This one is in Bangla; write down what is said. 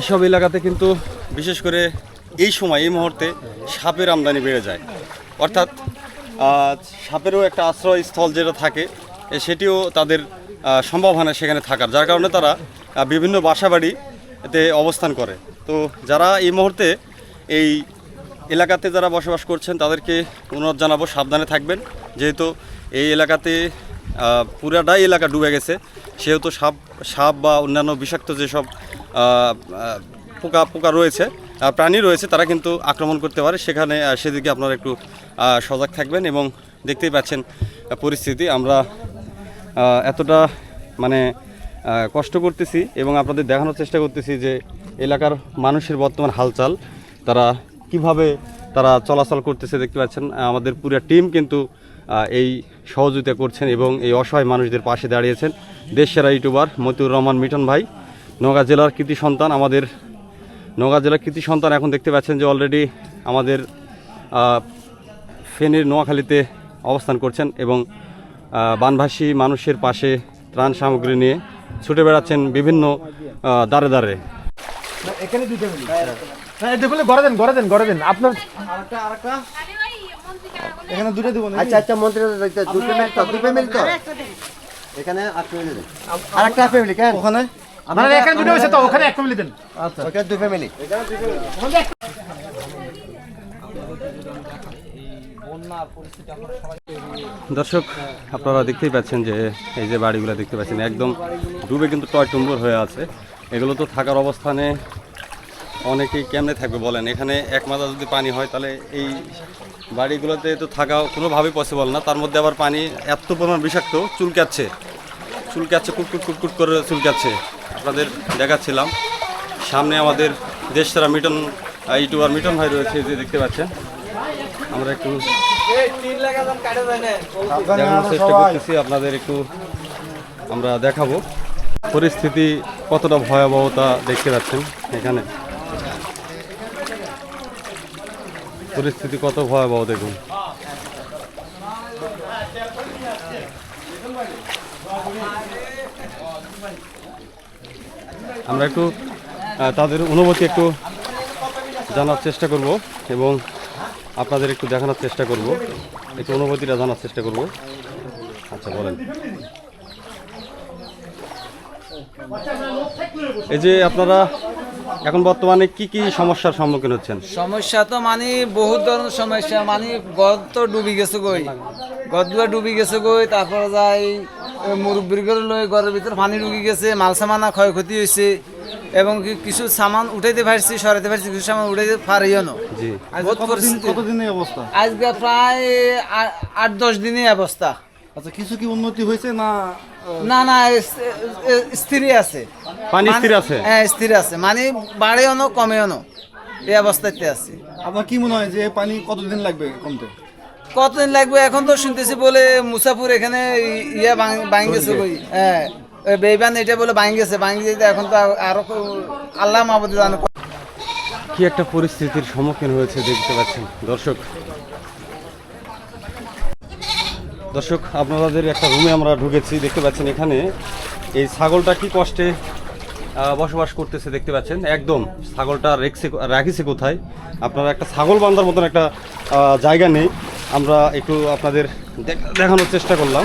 এসব এলাকাতে কিন্তু বিশেষ করে এই সময়, এই মুহূর্তে সাপের আমদানি বেড়ে যায়। অর্থাৎ সাপেরও একটা আশ্রয়স্থল যেটা থাকে সেটিও তাদের সম্ভাবনা সেখানে থাকার, যার কারণে তারা বিভিন্ন বাসাবাড়িতে অবস্থান করে। তো যারা এই মুহূর্তে এই এলাকাতে যারা বসবাস করছেন, তাদেরকে অনুরোধ জানাব, সাবধানে থাকবেন। যেহেতু এই এলাকাতে পুরাটাই এলাকা ডুবে গেছে সেহেতু সাপ সাপ বা অন্যান্য বিষাক্ত যেসব পোকা পোকা রয়েছে প্রাণী রয়েছে, তারা কিন্তু আক্রমণ করতে পারে। সেখানে সেদিকে আপনারা একটু সজাগ থাকবেন এবং দেখতেই পাচ্ছেন পরিস্থিতি। আমরা এতটা মানে কষ্ট করতেছি এবং আপনাদের দেখানোর চেষ্টা করতেছি যে এলাকার মানুষের বর্তমান হালচাল, তারা কীভাবে তারা চলাচল করতেছে, দেখতে পাচ্ছেন। আমাদের পুরো টিম কিন্তু এই সহযোগিতা করছেন এবং এই অসহায় মানুষদের পাশে দাঁড়িয়েছেন। দেশ সেরা ইউটিউবার মতিউর রহমান মিটন ভাই নওগাঁ জেলার কৃতি সন্তান আমাদের নওগাঁ জেলার কৃতি সন্তান এখন দেখতে পাচ্ছেন যে অলরেডি আমাদের ফেনীর নোয়াখালীতে অবস্থান করছেন এবং বানভাসী মানুষের পাশে ত্রাণ সামগ্রী নিয়ে ছুটে বেড়াচ্ছেন বিভিন্ন দাঁড়ে দাঁড়ে এখানে মিলি হ্যাঁ গড়ে দেন গড়ে দেন গড়ে দেন। আপনার এখানে দুটো দিব না আচ্ছা আচ্ছা মন্ত্রী দুই ফ্যামিলি তো? দুই ফ্যামিলি। তো এখানে আট ফ্যামিলি আর একটা ফ্যামিলি কেন? ওখানে? মানে এখানে দুটো হয়েছে তো ওখানে এক মিলি দেন। আচ্ছা ওখানে দুই ফ্যামিলি। দর্শক আপনারা দেখতেই পাচ্ছেন যে এই যে বাড়িগুলো দেখতে পাচ্ছেন একদম ডুবে কিন্তু টয় টুম্বর হয়ে আছে। এগুলো তো থাকার অবস্থানে অনেকেই কেমনে থাকবে বলেন? এখানে এক মাথা যদি পানি হয়, তাহলে এই বাড়িগুলোতে তো থাকা কোনোভাবেই পসিবল না। তার মধ্যে আবার পানি এত পরিমাণ বিষাক্ত, চুলকাচ্ছে। চুলকাচ্ছে, কুটকুট কুটকুট করে চুলকাচ্ছে। আপনাদের দেখাচ্ছিলাম। সামনে আমাদের দেশ সেরা মিটন ইউটিউবার মিটন ভাই রয়েছে, যে দেখতে পাচ্ছেন। আমরা একটু চেষ্টা করতেছি, আপনাদের একটু আমরা দেখাবো। পরিস্থিতি কতটা ভয়াবহতা দেখতে পাচ্ছেন এখানে। পরিস্থিতি কত ভয়াবহ দেখুন। আমরা একটু তাদের অনুভূতি একটু জানার চেষ্টা করব এবং আপনাদের একটু দেখানোর চেষ্টা করব। একটু অনুভূতিটা জানার চেষ্টা করব। আচ্ছা বলেন। এই যে আপনারা এখন বর্তমানে কি কি সমস্যার সম্মুখীন হচ্ছেন? সমস্যা তো মানে বহুত ধরনের সমস্যা। মানে গদ তো ডুবি গেছে গই গদগুলা ডুবি গেছে গই তারপর যাই মুরব্বীর করে লই ঘরের ভিতর পানি ঢুকি গেছে মাল সামানা ক্ষয়ক্ষতি হয়েছে এবং কি- কিছু সামান উঠাইতে পারছি সরাইতে পারছি কিছু সামান উঠাইতে পারিও না। আজকে প্রায় আট দশ দিনের অবস্থা। আচ্ছা কিছু কি উন্নতি হয়েছে না না না স্থিরই আছে। পানি মানে- স্থির আছে? হ্যাঁ স্থির আছে। মানে বাড়েও না কমেও না। এই অবস্থাতে আছে। আপনার কি মনে হয় যে পানি কতদিন লাগবে কমতে? কতদিন লাগবে? এখন তো শুনতেছি বলে মুসাফুর এখানে ইয়া ভাঙ গেছে কই? হ্যাঁ বেইবান এটা বলে ভাঙ গেছে। ভাঙ যেতে এখন তো আরও আল্লাহ মাহবুদ জানে কি একটা পরিস্থিতির সম্মুখীন হয়েছে দেখতে পাচ্ছেন। দর্শক দর্শক আপনাদের একটা রুমে আমরা ঢুকেছি দেখতে পাচ্ছেন এখানে। এই ছাগলটা কি কষ্টে বসবাস করতেছে, দেখতে পাচ্ছেন। একদম ছাগলটা রেখছে রাখিছে কোথায়? আপনারা একটা ছাগল বান্ধার মতন একটা জায়গা নেই। আমরা একটু আপনাদের দেখানোর চেষ্টা করলাম।